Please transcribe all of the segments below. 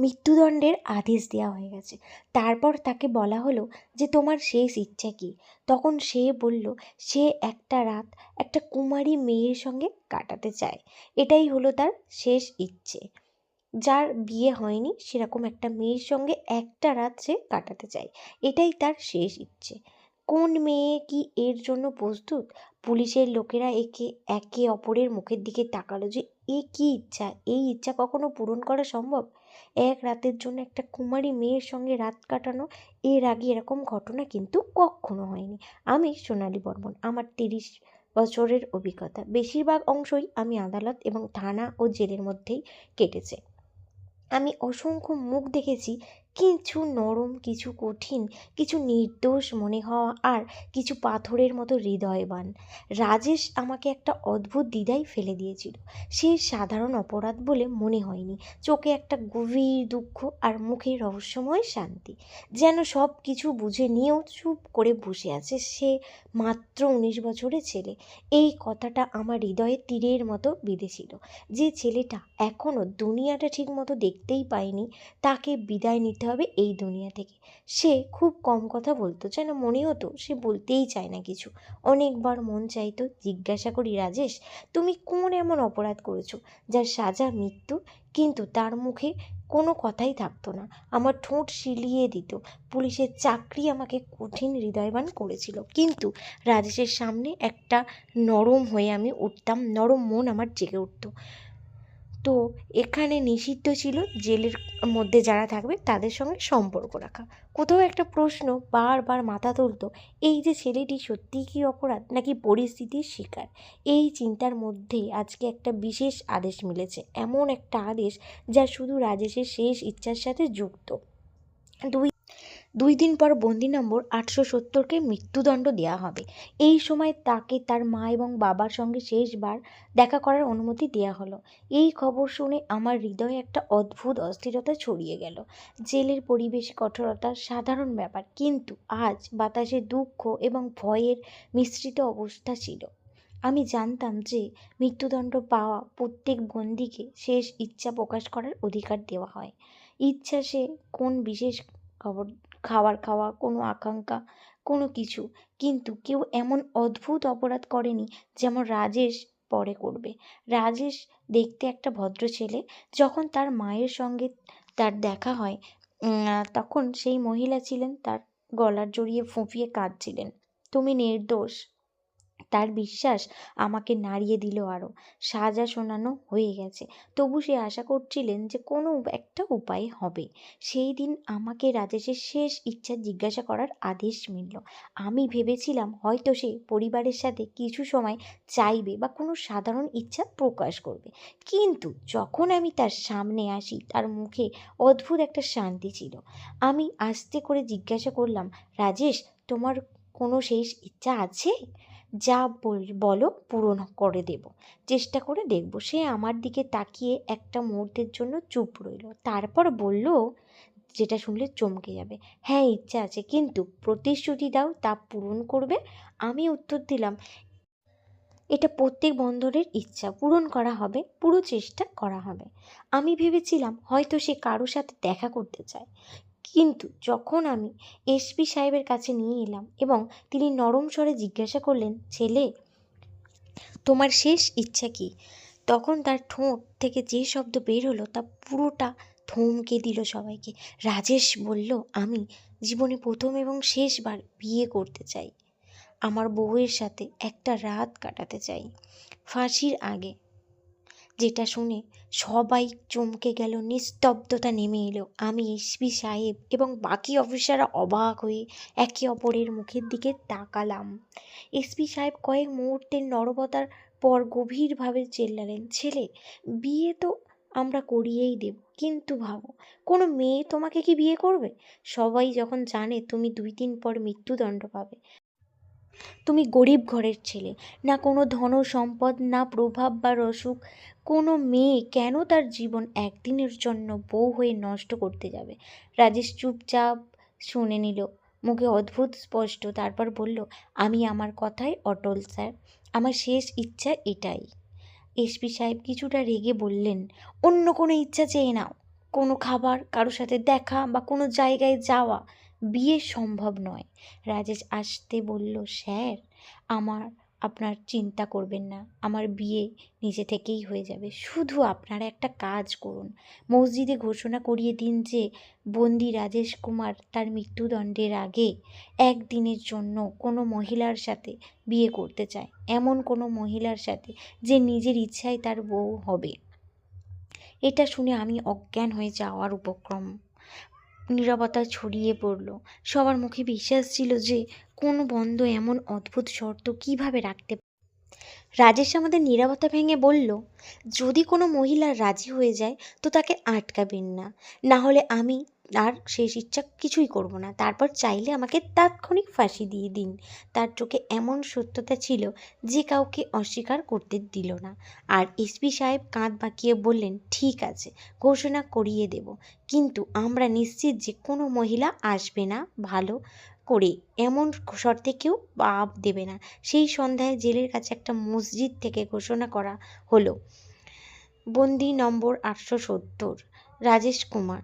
মৃত্যুদণ্ডের আদেশ দেওয়া হয়ে গেছে। তারপর তাকে বলা হলো যে, তোমার শেষ ইচ্ছা কী? তখন সে বলল, সে একটা রাত একটা কুমারী মেয়ের সঙ্গে কাটাতে চায়। এটাই হলো তার শেষ ইচ্ছে। যার বিয়ে হয়নি, সেরকম একটা মেয়ের সঙ্গে একটা রাত সে কাটাতে চায়। এটাই তার শেষ ইচ্ছে। কোন মেয়ে কি এর জন্য প্রস্তুত? পুলিশের লোকেরা একে একে অপরের মুখের দিকে তাকালো যে, এ কী ইচ্ছা? এই ইচ্ছা কখনো পূরণ করা সম্ভব? এক রাতের জন্য একটা কুমারী মেয়ের সঙ্গে রাত কাটানো এর আগে এরকম ঘটনা কিন্তু কখনো হয়নি। আমি সোনালী বর্মন, আমার তিরিশ বছরের অভিজ্ঞতা। বেশিরভাগ অংশই আমি আদালত এবং থানা ও জেলের মধ্যেই কেটেছে। আমি অসংখ্য মুখ দেখেছি কিছু নরম, কিছু কঠিন, কিছু নির্দোষ মনে হওয়া আর কিছু পাথরের মতো হৃদয়বান। রাজেশ আমাকে একটা অদ্ভুত দ্বিধায় ফেলে দিয়েছিল। সে সাধারণ অপরাধ বলে মনে হয়নি। চোখে একটা গভীর দুঃখ আর মুখে রহস্যময় শান্তি। যেন সব কিছু বুঝে নিয়েও চুপ করে বসে আছে সে মাত্র উনিশ বছরের ছেলে। এই কথাটা আমার হৃদয়ে তীরের মতো বিঁধেছিল। যে ছেলেটা এখনও দুনিয়াটা ঠিক মতো দেখতেই পায়নি, তাকে বিদায় নিতে হবে এই দুনিয়া থেকে। সে খুব কম কথা বলতো, যেন মনে হতো সে বলতেই চায় না কিছু। অনেকবার মন চাইতো, জিজ্ঞাসা করি, রাজেশ, তুমি কোন এমন অপরাধ করেছ যার সাজা মৃত্যু? কিন্তু তার মুখে কোনো কথাই থাকতো না। আমার ঠোঁট শিলিয়ে দিত। পুলিশের চাকরি আমাকে কঠিন হৃদয়বান করেছিল। কিন্তু রাজেশের সামনে একটা নরম হয়ে আমি উঠতাম, নরম মন আমার জেগে উঠতো। তো এখানে নিষিদ্ধ ছিল জেলের মধ্যে যারা থাকবে তাদের সঙ্গে সম্পর্ক রাখা। কোথাও একটা প্রশ্ন বারবার মাথা তুলতো, এই যে ছেলেটি সত্যিই কি অপরাধ নাকি পরিস্থিতির শিকার? এই চিন্তার মধ্যে আজকে একটা বিশেষ আদেশ মিলেছে, এমন একটা আদেশ যা শুধু রাজেশের শেষ ইচ্ছার সাথে যুক্ত। দুই দুই দিন পর বন্দি নম্বর আটশো সত্তরকে মৃত্যুদণ্ড দেওয়া হবে। এই সময় তাকে তার মা এবং বাবার সঙ্গে শেষবার দেখা করার অনুমতি দেওয়া হলো। এই খবর শুনে আমার হৃদয়ে একটা অদ্ভুত অস্থিরতা ছড়িয়ে গেল। জেলের পরিবেশ কঠোরতা সাধারণ ব্যাপার, কিন্তু আজ বাতাসে দুঃখ এবং ভয়ের মিশ্রিত অবস্থা ছিল। আমি জানতাম যে মৃত্যুদণ্ড পাওয়া প্রত্যেক বন্দিকে শেষ ইচ্ছা প্রকাশ করার অধিকার দেওয়া হয়। ইচ্ছা সে কোন বিশেষ খবর, খাবার খাওয়া, কোনো আকাঙ্ক্ষা, কোনো কিছু। কিন্তু কেউ এমন অদ্ভুত অপরাধ করেনি যেমন রাজেশ পরে করবে। রাজেশ দেখতে একটা ভদ্র ছেলে, যখন তার মায়ের সঙ্গে তার দেখা হয় তখন সেই মহিলা ছিলেন তার গলার জড়িয়ে ফুঁপিয়ে কাঁদছিলেন। তুমি নির্দোষ। তার বিশ্বাস আমাকে নাড়িয়ে দিল আরও সাজা শোনানো হয়ে গেছে। তবু সে আশা করছিলেন যে কোনো একটা উপায় হবে। সেই দিন আমাকে রাজেশের শেষ ইচ্ছা জিজ্ঞাসা করার আদেশ মিলল। আমি ভেবেছিলাম হয়তো সে পরিবারের সাথে কিছু সময় চাইবে বা কোনো সাধারণ ইচ্ছা প্রকাশ করবে। কিন্তু যখন আমি তার সামনে আসি, তার মুখে অদ্ভুত একটা শান্তি ছিল। আমি আস্তে করে জিজ্ঞাসা করলাম, রাজেশ, তোমার কোনো শেষ ইচ্ছা আছে? যা বলো পূরণ করে দেব। চেষ্টা করে দেখব। সে আমার দিকে তাকিয়ে একটা মুহূর্তের জন্য চুপ রইল। তারপর বলল, যেটা শুনলে চমকে যাবে। হ্যাঁ ইচ্ছা আছে, কিন্তু প্রতিশ্রুতি দাও, তা পূরণ করবে। আমি উত্তর দিলাম, এটা প্রত্যেক বন্দরের ইচ্ছা, পূরণ করা হবে, পুরো চেষ্টা করা হবে। আমি ভেবেছিলাম হয়তো সে কারও সাথে দেখা করতে চায়। কিন্তু যখন আমি এসপি সাহেবের কাছে নিয়ে এলাম এবং তিনি নরম স্বরে জিজ্ঞাসা করলেন, ছেলে, তোমার শেষ ইচ্ছা কী? তখন তার ঠোঁট থেকে যে শব্দ বের হলো তা পুরোটা থমকে দিল সবাইকে। রাজেশ বলল, আমি জীবনে প্রথম এবং শেষবার বিয়ে করতে চাই। আমার বউয়ের সাথে একটা রাত কাটাতে চাই। ফাঁসির আগে যেটা শুনে সবাই চমকে গেল, নিস্তব্ধতা নেমে এলো। আমি এসপি সাহেব এবং বাকি অফিসাররা অবাক হয়ে একে অপরের মুখের দিকে তাকালাম। এসপি সাহেব কয়েক মুহূর্তের নরবতার পর গভীরভাবে চেল্লালেন, ছেলে, বিয়ে তো আমরা করিয়েই দেব, কিন্তু ভাবো, কোনো মেয়ে তোমাকে কি বিয়ে করবে? সবাই যখন জানে তুমি দুই দিন পর মৃত্যুদণ্ড পাবে। তুমি গরিব ঘরের ছেলে। না কোনো ধন সম্পদ, না প্রভাব বা রসুক কোনো মেয়ে কেন তার জীবন একদিনের জন্য বউ হয়ে নষ্ট করতে যাবে? রাজেশ চুপচাপ শুনে নিল। মুখে অদ্ভুত স্পষ্ট। তারপর বলল, আমি আমার কথায় অটল, স্যার। আমার শেষ ইচ্ছা এটাই। এসপি সাহেব কিছুটা রেগে বললেন, অন্য কোনো ইচ্ছা চেয়ে নাও। কোনো খাবার কারোর সাথে দেখা বা কোনো জায়গায় যাওয়া। বিয়ে সম্ভব নয়। রাজেশ আসতে বলল, স্যার, আমার, আপনার চিন্তা করবেন না। আমার বিয়ে নিজে থেকেই হয়ে যাবে। শুধু আপনারা একটা কাজ করুন। মসজিদে ঘোষণা করিয়ে দিন যে, বন্দি রাজেশ কুমার তার মৃত্যুদণ্ডের আগে একদিনের জন্য কোনো মহিলার সাথে বিয়ে করতে চায়। এমন কোনো মহিলার সাথে যে নিজের ইচ্ছায় তার বউ হবে। এটা শুনে আমি অজ্ঞান হয়ে যাওয়ার উপক্রম নীরবতা ছড়িয়ে পড়ল। সবার মুখে বিশ্বাস ছিল যে, কোনো বন্ধ এমন অদ্ভুত শর্ত কীভাবে রাখতে রাজেশ আমাদের নিরাপত্তা ভেঙে বলল, যদি কোনো মহিলা রাজি হয়ে যায়, তো তাকে আটকাবেন না। না হলে আমি আর শেষ ইচ্ছা কিছুই করব না। তারপর চাইলে আমাকে তাৎক্ষণিক ফাঁসি দিয়ে দিন। তার চোখে এমন সত্যতা ছিল যে কাউকে অস্বীকার করতে দিল না। আর এসপি সাহেব কাঁধ বাঁকিয়ে বললেন, ঠিক আছে, ঘোষণা করিয়ে দেব। কিন্তু আমরা নিশ্চিত যে কোনো মহিলা আসবে না ভালো করে। এমন শর্তে কেউ বাপ দেবে না। সেই সন্ধ্যায় জেলের কাছে একটা মসজিদ থেকে ঘোষণা করা হলো। বন্দি নম্বর আটশো সত্তর। রাজেশ কুমার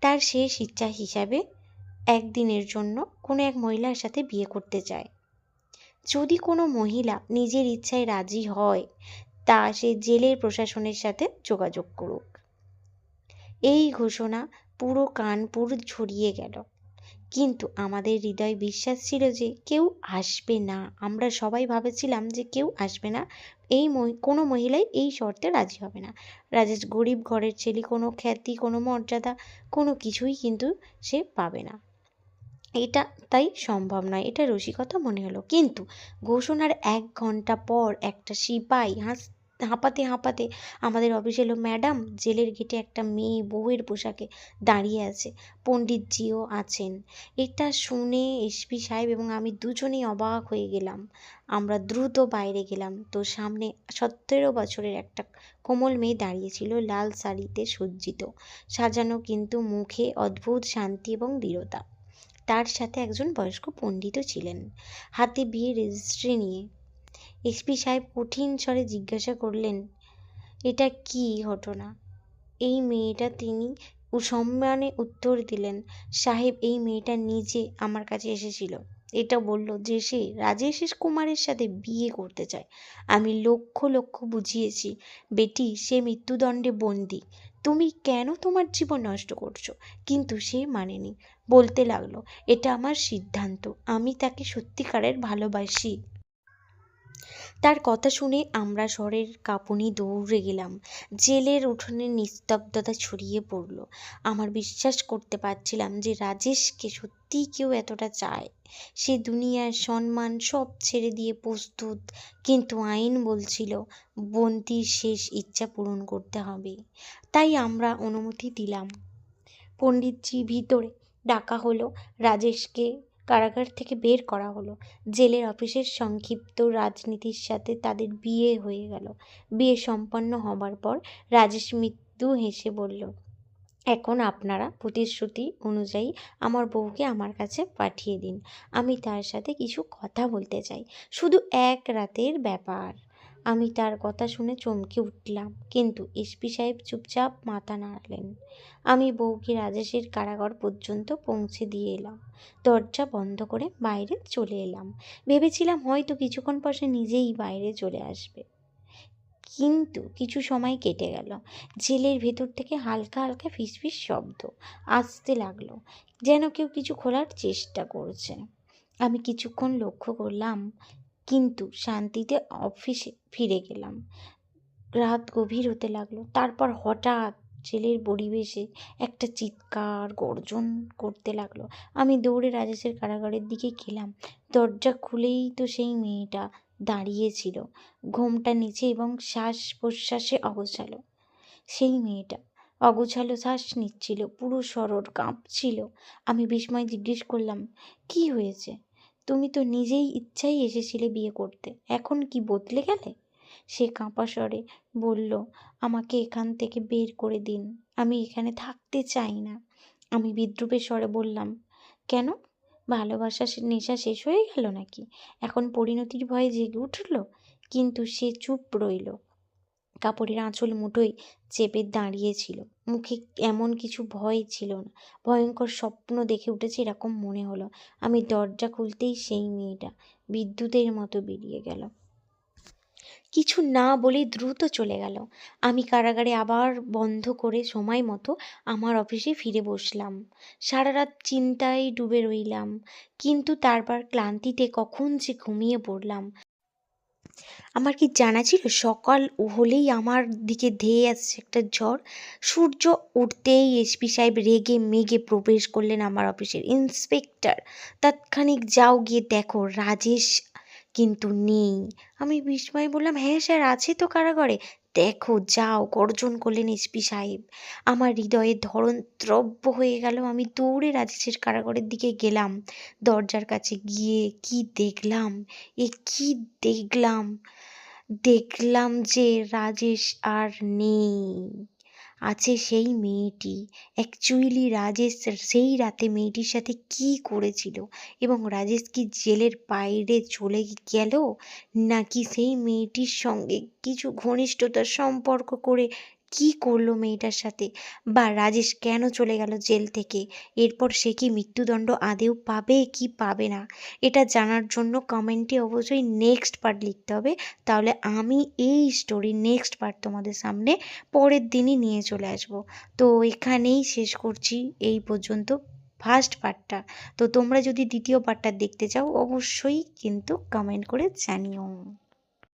তার শেষ ইচ্ছা হিসাবে একদিনের জন্য কোনো এক মহিলার সাথে বিয়ে করতে চায়। যদি কোনো মহিলা নিজের ইচ্ছায় রাজি হয়, তা সে জেলের প্রশাসনের সাথে যোগাযোগ করুক। এই ঘোষণা পুরো কানপুর ছড়িয়ে গেল। কিন্তু আমাদের হৃদয় বিশ্বাস ছিল যে কেউ আসবে না। আমরা সবাই ভাবেছিলাম যে কেউ আসবে না। এই কোনো মহিলাই এই শর্তে রাজি হবে না। রাজেশ গরিব ঘরের ছেলে, কোনো খ্যাতি, কোনো মর্যাদা, কোনো কিছুই কিন্তু সে পাবে না। এটা তাই সম্ভব নয়, এটা রসিকতা মনে হলো। কিন্তু ঘোষণার এক ঘণ্টা পর একটা সিপাই হাস হাঁপাতে হাঁপাতে আমাদের অফিসে এলো ম্যাডাম জেলের গেটে একটা মেয়ে বউয়ের পোশাকে দাঁড়িয়ে আছে। পণ্ডিতজিও আছেন। এটা শুনে এসপি সাহেব এবং আমি দুজনেই অবাক হয়ে গেলাম। আমরা দ্রুত বাইরে গেলাম। তো সামনে সতেরো বছরের একটা কোমল মেয়ে দাঁড়িয়েছিল লাল শাড়িতে সজ্জিত। সাজানো কিন্তু মুখে অদ্ভুত শান্তি এবং দৃঢ়তা। তার সাথে একজন বয়স্ক পণ্ডিতও ছিলেন। হাতে বিয়ে রেজিস্ট্রি নিয়ে এসপি সাহেব কঠিন স্বরে জিজ্ঞাসা করলেন, এটা কি ঘটনা? এই মেয়েটা তিনি সম্মানে উত্তর দিলেন, সাহেব, এই মেয়েটা নিজে আমার কাছে এসেছিল। এটা বলল যে সে রাজেশ কুমারের সাথে বিয়ে করতে চায়। আমি লক্ষ লক্ষ বুঝিয়েছি, বেটি, সে মৃত্যুদণ্ডে বন্দি। তুমি কেন তোমার জীবন নষ্ট করছ? কিন্তু সে মানেনি। বলতে লাগল, এটা আমার সিদ্ধান্ত। আমি তাকে সত্যিকারের ভালোবাসি। তার কথা শুনে আমরা স্বরের কাঁপুনি দৌড়ে গেলাম। জেলের উঠোনে নিস্তব্ধতা ছড়িয়ে পড়ল। আমার বিশ্বাস করতে পারছিলাম যে রাজেশকে সত্যিই কেউ এতটা চায়। সে দুনিয়ার সম্মান সব ছেড়ে দিয়ে প্রস্তুত, কিন্তু আইন বলছিল, বন্তির শেষ ইচ্ছা পূরণ করতে হবে। তাই আমরা অনুমতি দিলাম। পণ্ডিতজি ভিতরে ডাকা হলো রাজেশকে কারাগার থেকে বের করা হলো। জেলের অফিসের সংক্ষিপ্ত রাজনীতির সাথে তাদের বিয়ে হয়ে গেল। বিয়ে সম্পন্ন হবার পর রাজেশ মৃত্যু হেসে বলল, এখন আপনারা প্রতিশ্রুতি অনুযায়ী আমার বউকে আমার কাছে পাঠিয়ে দিন। আমি তার সাথে কিছু কথা বলতে চাই। শুধু এক রাতের ব্যাপার। আমি তার কথা শুনে চমকে উঠলাম, কিন্তু এসপি সাহেব চুপচাপ মাথা নাড়ালেন। আমি বউকে রাজেশের কারাগার পর্যন্ত পৌঁছে দিয়ে এলাম। দরজা বন্ধ করে বাইরে চলে এলাম। ভেবেছিলাম হয়তো কিছুক্ষণ পর সে নিজেই বাইরে চলে আসবে। কিন্তু কিছু সময় কেটে গেল। জেলের ভেতর থেকে হালকা হালকা ফিসফিস শব্দ আসতে লাগল, যেন কেউ কিছু খোলার চেষ্টা করছে। আমি কিছুক্ষণ লক্ষ্য করলাম কিন্তু শান্তিতে অফিসে ফিরে গেলাম। রাত গভীর হতে লাগল। তারপর হঠাৎ জেলের পরিবেশে একটা চিৎকার, গর্জন করতে লাগল। আমি দৌড়ে রাজেশের কারাগারের দিকে গেলাম। দরজা খুলেই তো সেই মেয়েটা দাঁড়িয়েছিল ঘোমটা নিচে এবং শ্বাস প্রশ্বাসে অগোছালো। সেই মেয়েটা অগোছালো শ্বাস নিচ্ছিল, পুরো শরর কাঁপছিল। আমি বিস্ময় জিজ্ঞেস করলাম, কি হয়েছে? তুমি তো নিজেই ইচ্ছাই এসেছিলে বিয়ে করতে। এখন কি বদলে গেলে? সে কাঁপা স্বরে বলল, আমাকে এখান থেকে বের করে দিন। আমি এখানে থাকতে চাই না। আমি বিদ্রুপের স্বরে বললাম, কেন? ভালোবাসা নেশা শেষ হয়ে গেল নাকি? এখন পরিণতির ভয়ে জেগে উঠল, কিন্তু সে চুপ রইল। কাপড়ের আঁচল মুঠোয় চেপে দাঁড়িয়েছিল। মুখে এমন কিছু ভয় ছিল না। ভয়ঙ্কর স্বপ্ন দেখে উঠেছে এরকম মনে হলো। আমি দরজা খুলতেই সেই মেয়েটা বিদ্যুতের মতো বেরিয়ে গেল। কিছু না বলেই দ্রুত চলে গেল। আমি কারাগারে আবার বন্ধ করে সময় মতো আমার অফিসে ফিরে বসলাম। সারা রাত চিন্তায় ডুবে রইলাম। কিন্তু তারপর ক্লান্তিতে কখন যে ঘুমিয়ে পড়লাম। আমার কি জানা ছিল? সকাল হলেই আমার দিকে ধেয়ে আসছে একটা ঝড়। সূর্য উঠতেই এসপি সাহেব রেগে মেগে প্রবেশ করলেন আমার অফিসের ইন্সপেক্টর। তাৎক্ষণিক যাও গিয়ে দেখো, রাজেশ কিন্তু নেই। আমি বিস্ময় বললাম হ্যাঁ স্যার, আছে তো কারাগারে। দেখো, যাও। গর্জন করলেন এসপি সাহেব। আমার হৃদয়ের ধরন দ্রব্য হয়ে গেল। আমি দৌড়ে রাজেশের কারাগারের দিকে গেলাম। দরজার কাছে গিয়ে কি দেখলাম? এ কি দেখলাম? দেখলাম যে রাজেশ আর নেই। আছে সেই মেয়েটি। অ্যাকচুয়ালি রাজেশ সেই রাতে মেয়েটির সাথে কি করেছিল এবং রাজেশ কি জেলের বাইরে চলে গেল? নাকি সেই মেয়েটির সঙ্গে কিছু ঘনিষ্ঠতার সম্পর্ক করে কি করল মেয়েটার সাথে? বা রাজেশ কেন চলে গেল জেল থেকে? এরপর সে কি মৃত্যুদণ্ড আদেও পাবে কি পাবে না? এটা জানার জন্য কমেন্টে অবশ্যই নেক্সট পার্ট লিখতে হবে। তাহলে আমি এই স্টোরি নেক্সট পার্ট তোমাদের সামনে পরের দিনই নিয়ে চলে আসব। তো এখানেই শেষ করছি এই পর্যন্ত ফার্স্ট পার্টটা তো তোমরা যদি দ্বিতীয় পার্টটা দেখতে চাও, অবশ্যই কিন্তু কমেন্ট করে জানিও।